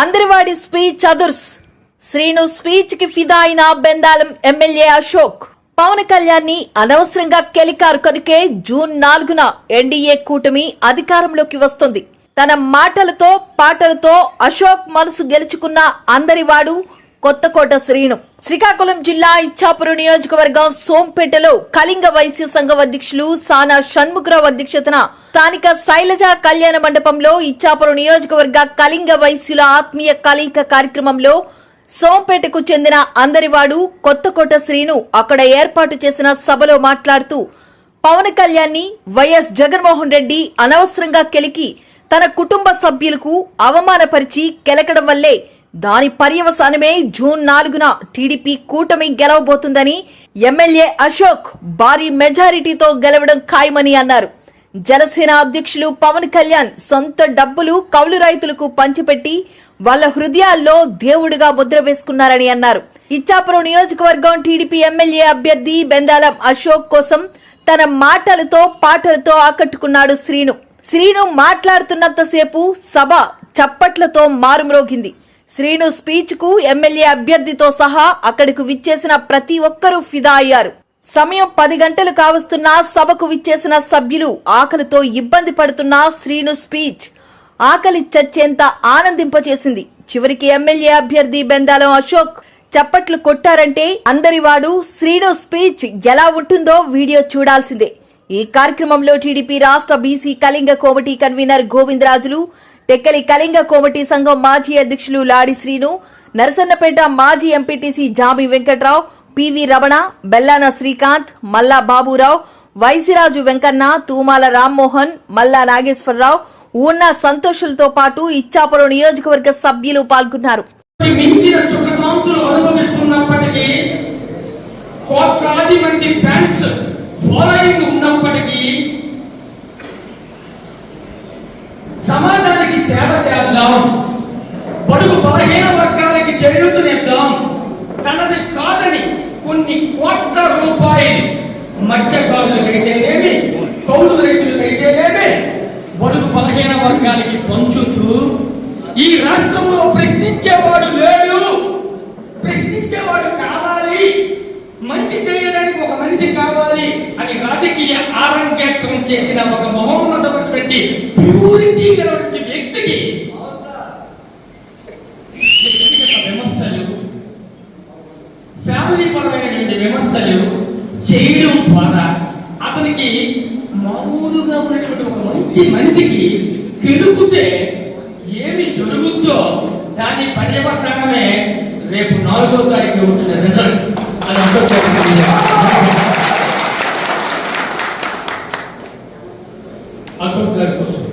అందరివాడి speech Adurs. Srinu స్పీచ్కి ఫిదా అయిన Bendalam MLA Ashok. Pawan కళ్యాణ్ని అనవసరంగా కెలికారు కనుకే జూన్ నాలుగున ఎన్డీఏ కూటమి అధికారంలోకి వస్తుంది. తన మాటలతో పాటలతో అశోక్ మనసు గెలుచుకున్న అందరివాడు కొత్తకోట శ్రీను. శ్రీకాకుళం జిల్లా ఇచ్చాపురం నియోజకవర్గం సోంపేటలో కళింగ వైశ్య సంఘం అధ్యక్షులు సానా షణ్ముఖరావు అధ్యక్షతన స్థానిక శైలజ కళ్యాణ మండపంలో ఇచ్చాపురం నియోజకవర్గ కళింగ వైశ్యుల ఆత్మీయ కలయిక కార్యక్రమంలో సోంపేటకు చెందిన అందరివాడు కొత్తకోట శ్రీను అక్కడ ఏర్పాటు చేసిన సభలో మాట్లాడుతూ పవన్ కళ్యాణ్ని వైఎస్ జగన్మోహన్ రెడ్డి అనవసరంగా కెలికి తన కుటుంబ సభ్యులకు అవమానపరిచి కెలకడం వల్లే దాని పర్యవసానమే జూన్ నాలుగున టీడీపీ కూటమి గెలవబోతుందని ఎమ్మెల్యే అశోక్ భారీ మెజారిటీతో గెలవడం ఖాయమని అన్నారు. జనసేన అధ్యక్షులు పవన్ కళ్యాణ్ సొంత డబ్బులు కౌలు రైతులకు పంచిపెట్టి వాళ్ళ హృదయాల్లో దేవుడిగా ముద్ర వేసుకున్నారని అన్నారు. ఇచ్చాపురం నియోజకవర్గం టీడీపీ ఎమ్మెల్యే అభ్యర్థి బెందాలం అశోక్ కోసం తన మాటలతో పాటలతో ఆకట్టుకున్నాడు శ్రీను. శ్రీను మాట్లాడుతున్నంతసేపు సభ చప్పట్లతో మారుమ్రోగింది. శ్రీను స్పీచ్కు ఎమ్మెల్యే అభ్యర్థితో సహా అక్కడికి విచ్చేసిన ప్రతి ఒక్కరూ ఫిదా అయ్యారు. సమయం పది గంటలు కావస్తున్నా సభకు విచ్చేసిన సభ్యులు ఆకలితో ఇబ్బంది పడుతున్న శ్రీను స్పీచ్ ఆకలి చచ్చేంత ఆనందింపచేసింది. చివరికి ఎమ్మెల్యే అభ్యర్థి బెందాలం అశోక్ చప్పట్లు కొట్టారంటే అందరివాడు శ్రీను స్పీచ్ ఎలా ఉంటుందో వీడియో చూడాల్సిందే. ఈ కార్యక్రమంలో టీడీపీ రాష్ట్ర బీసీ కళింగ కోమటి కన్వీనర్ గోవిందరాజులు టెక్కలి కళింగ కోమటి సంఘం మాజీ అధ్యక్షులు లాడి శ్రీను నరసన్నపేట మాజీ ఎంపీటీసీ జాబి వెంకట్రావు పివి రమణ బెల్లాన శ్రీకాంత్ మల్లా బాబురావు వైసిరాజు వెంకన్న తూమాల రామ్మోహన్ మల్లా నాగేశ్వరరావు ఉన్న సంతోషులతో పాటు ఇచ్చాపురం నియోజకవర్గ సభ్యులు పాల్గొన్నారు. కోట్లాది మంది ఫ్యాన్స్ ఫాలోయింగ్ ఉన్నప్పటికీ సమాజానికి సేవ చేద్దాం. బడుగు బలహీన వర్గాలకి చేరుతునిద్దాం తనది కాదని కొన్ని కోట్ల రూపాయలు మత్స్యకారులకైతేనేమి కౌలు రైతులకైతేనేమి బడుగు బలహీన వర్గాలకి పంచుతూ ఈ రాష్ట్రంలో ప్రశ్నించేవాడు లేడు. ప్రశ్నించేవాడు కావాలి. మంచి చేయడానికి ఒక మనిషి కావాలి అని రాజకీయ ఆరంగేట్రం చేసిన ఒక మహోన్నతమైనటువంటి ప్యూరిటీ గలటువంటి వ్యక్తికి వ్యక్తిగత విమర్శలు ఫ్యామిలీ పరమైనటువంటి విమర్శలు చేయడం ద్వారా అతనికి మామూలుగా ఉన్నటువంటి ఒక మంచి మనిషికి కెలుకుతే ఏమి జరుగుద్దో దాని పర్యవసానమే రేపు నాలుగో తారీఖు వచ్చిన రిజల్ట్ అది అందరికీ అశోక్ గారి కోసం.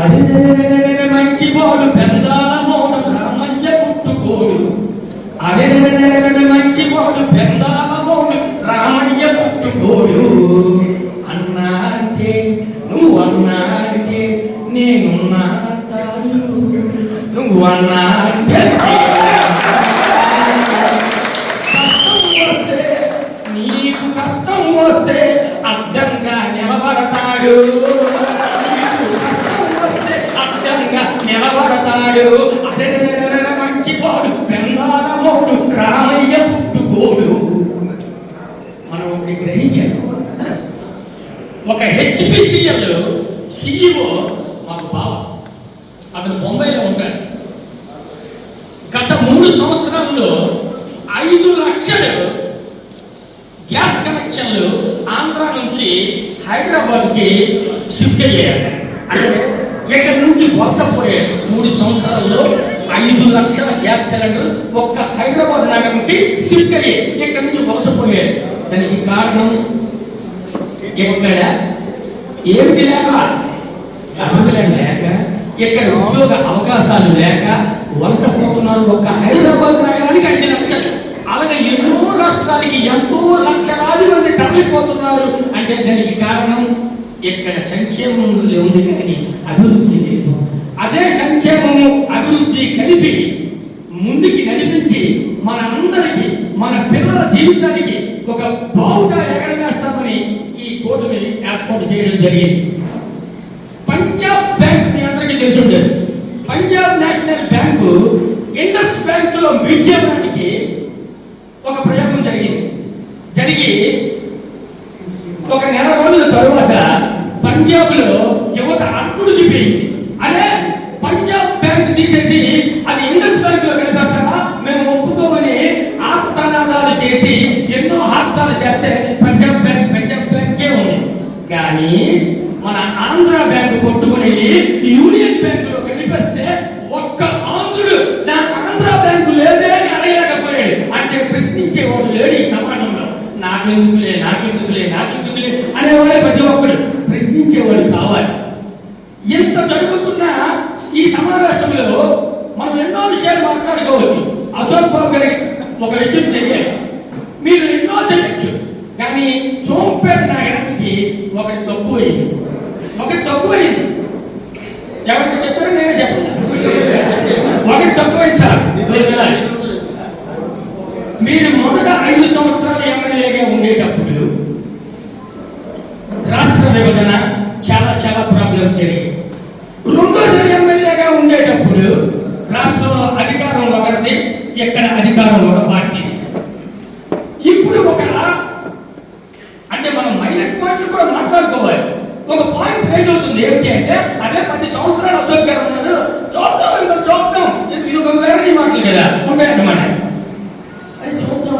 అరెరెరెరెరెరె మంచి బోడు పెందాల మోడు రామయ్య పుట్టుకోడు అరెరెరెరెరెరె మంచి బోడు పెందాల మోడు రామయ్య పుట్టుకోడు అన్నా అంటే నువ్వు అన్నా అంటే నేనున్నానంటాడు నువ్వు అన్నా నిలబడతాడు అదే మంచి పోడు. పెందాల రామయ్య పుట్టుకోడు. మనం ఒకటి గ్రహించాము ఒక హెచ్పిసిఎల్ సిఇఓ మాకు బావ. అతను బొంబాయిలో ఉంటాడు. గత మూడు సంవత్సరాల్లో ఐదు లక్షలు గ్యాస్ కనెక్షన్లు ఆంధ్ర నుంచి హైదరాబాద్కి షిఫ్ట్ అయ్యాడు అంటే ఇక్కడ నుంచి వలసపోయాడు మూడు సంవత్సరాల్లో ఐదు లక్షల గ్యాస్ సిలిండర్ ఒక్క హైదరాబాద్ నగరంకి షిఫ్ట్ అయ్యి ఇక్కడ నుంచి వలసపోయాడు దానికి కారణం ఎక్కడ? ఏమిటి లేక? అభివృద్ధి లేక? ఇక్కడ ఉద్యోగ అవకాశాలు లేక? వలసపోతున్నారు ఒక హైదరాబాద్ నగరానికి ఐదు లక్షలు. అలాగే ఎన్నో రాష్ట్రాలకి ఎంతో లక్షలాది మంది తరలిపోతున్నారు. అంటే దానికి కారణం ఇక్కడ సంక్షేమం ఉంది కానీ అభివృద్ధి లేదు. అదే సంక్షేమము అభివృద్ధి కలిపి ముందుకి నడిపించి మన మన పిల్లల జీవితానికి ఒక బావుట ఎగరవేస్తామని ఈ కూటమి ఏర్పాటు చేయడం జరిగింది. పంజాబ్ బ్యాంక్ మీ అందరికీ తెలుసు ఉండేది పంజాబ్ నేషనల్ బ్యాంకు ఇండస్ బ్యాంకులో మ్యూజియం కానీ మన ఆంధ్ర బ్యాంకు కొట్టుకుని యూనియన్ బ్యాంకు లో కనిపిస్తే ఒక్క ఆంధ్రుడు నా ఆంధ్ర బ్యాంకు లేదే అని అడగలేకపోయాడు. అంటే ప్రశ్నించేవాడు లేడు ఈ సమాజంలో. నాకెందుకులే నాకెందుకులే నాకెందుకులే అనేవాడే ప్రతి ఒక్కడు ప్రశ్నించేవాడు కావాలి. ఎంత జరుగుతున్నా ఈ సమావేశంలో మనం ఎన్నో విషయాలు మాట్లాడుకోవచ్చు. అశోక్ బాబు గారికి ఒక విషయం తెలియాలి మీరు ఎన్నో చేయొచ్చు కానీ సోంపేట నగరానికి ఒకటి తక్కువైంది ఒకటి తక్కువైంది ఎవరికి చెప్పారో నేనే చెప్పాను ఒకటి తక్కువైంది సార్ మీరు వినాలి మీరు మొదట ఐదు సంవత్సరాలు ఎమ్మెల్యేగా ఉండేటప్పుడు రాష్ట్ర విభజన చాలా చాలా ప్రాబ్లమ్స్ జరిగాయి రెండోసారి ఎమ్మెల్యేగా ఉండేటప్పుడు రాష్ట్రంలో అధికారం ఒకరిది ఇక్కడ అధికారం ఒక పార్టీ ఇప్పుడు ఒక అంటే మనం మైనస్ పాయింట్లు కూడా మాట్లాడుకోవాలి ఒక పాయింట్ రేజ్ అవుతుంది ఏమిటి అంటే అదే పది సంవత్సరాలు అశోక్ గారు ఉన్నారు చూద్దాం ఇంకా చూద్దాం ఇది ఇది ఒక వేరే మాటలు కదా ఉంటాయన్నమాట అది చూద్దాం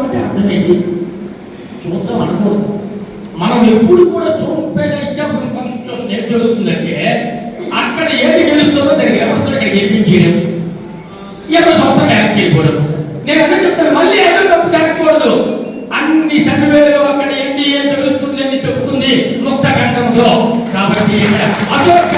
అంటే చూద్దాం అనుకో మనం ఎప్పుడు కూడా సోంపేట ఇచ్చాపురం కాన్స్టిట్యూషన్ ఏం జరుగుతుందంటే అక్కడ ఏది గెలుస్తుందో దానికి వ్యవస్థలు ఇక్కడ గెలిపించేయడం ఏదో సంవత్సరం వెనక్కి వెళ్ళిపోవడం. నేను అదే చెప్తాను మళ్ళీ ఏదో తప్పు జరగకూడదు అన్ని సర్వేలు అక్కడ ఎన్డీఏ తెలుస్తుంది అని చెప్తుంది ముక్త కంఠంతో కాబట్టి అశోక్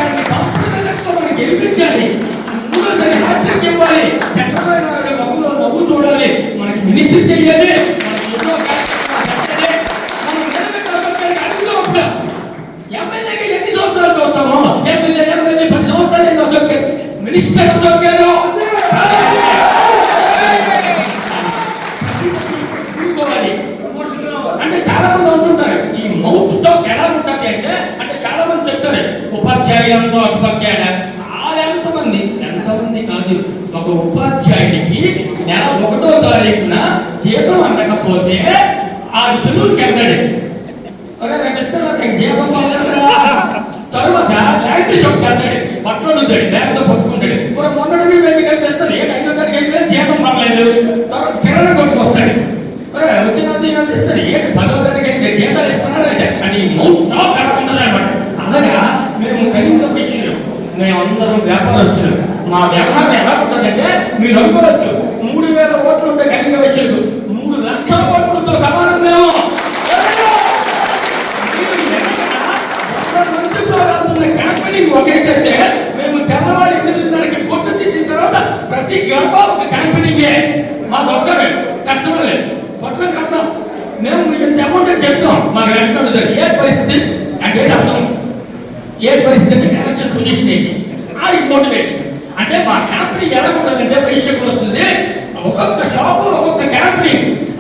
ఒక ఉపాధ్యాయుడికి నెల ఒకటో తారీఖున జీతం అందకపోతే ఆ సెలవుకి వెళ్తాడు అరే ఇస్తాను జీతం తర్వాత ల్యాండ్ షాప్ వెళ్తాడు బట్టలు ఉంటాడు పట్టుకుంటాడు. ఇప్పుడు మొన్నటి వెళ్ళి కనిపిస్తాడు. ఏంటి ఐదో తారీఖు వెళ్తే జీతం పడలేదు. తర్వాత కిరాణా కొట్టుకొస్తాడు వచ్చిన జీతం ఇస్తాడు ఏంటి పదో తారీఖు అయితే జీతాలు ఇస్తున్నాడు కానీ మౌత్ ఉండదు అనమాట అనగా మేము కనీస పరీక్షలు మేమందరం వ్యాపారస్తులు. మా వ్యవహారం ఎలా ఉంటుందంటే మీరు అనుకోవచ్చు మూడు వేల ఓట్లు ఉంటే కనీస వయసులకు మూడు లక్షల ఓట్లతో సమానం మేము. మంత్రితో ఒకటైతే మేము తెల్లవారు ఎనిమిదిన్నరకి పొట్టు తీసిన తర్వాత ప్రతి గడప ఒక క్యాంపెయినింగే మాకు ఒక్కరే కస్టమర్లే పొట్లు కడతాం. మేము ఇంత అమౌంట్ చెప్తాం. మాకు వెంటనే ఏ పరిస్థితి? అంటే అర్థం. ఏ పరిస్థితి? ఎలక్షన్ పొజిషన్ ఏంటి? ఆడికి మోటివేషన్ అంటే మా కంపెనీ ఎలా ఉంటుందంటే వైశ్యకులు వస్తుంది. ఒక్కొక్క షాపు ఒక్కొక్క కంపెనీ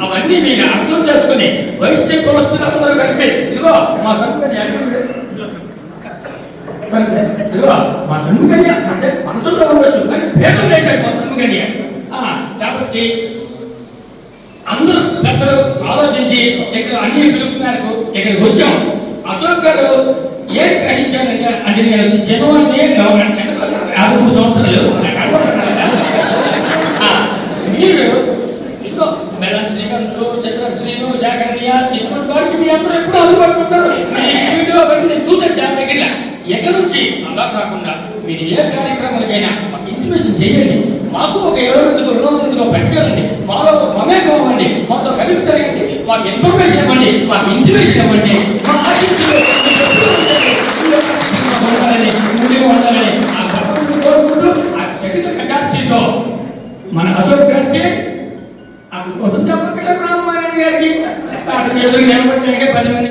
అవన్నీ మీరు అర్థం చేసుకుని వైశ్య కులస్తులు అందరూ కలిపి ఇదిగో మా కంపెనీ ఇదిగో మా కన్నుకన్య అంటే మనసులో ఉండొచ్చు కానీ భేదం వేశాడు మా కన్నుకన్య కాబట్టి అందరూ పెద్దలు ఆలోచించి ఇక్కడ అన్ని పిలుపు ఇక్కడికి వచ్చాం. అశోక్ గారు ఏం గ్రహించానంటే అంటే నేను చిన్నవాడిని గవర్నమెంట్ యాభై మీరు ఇంకో మెలన్ శ్రీకాంత్ చంద్ర శ్రీను శాకరణ్య ఇటువంటి వారికి మీ అందరూ ఎప్పుడు అందుబాటులో ఉంటారు? వీడియో అవన్నీ నేను చూసే చాలా దగ్గర ఎక్కడి నుంచి? అలా కాకుండా మీరు ఏ కార్యక్రమాలకైనా మాకు ఇంటిమేషన్ చేయండి. మాకు ఒక ఇరవై మందికి రెండు వందల మందితో పట్టుకెళ్ళండి. మాలో మమేకం అవ్వండి. మాతో కలిపి తిరగండి. మాకు ఇన్ఫర్మేషన్ ఇవ్వండి. మాకు ఇంటిమేషన్ ఇవ్వండి. మా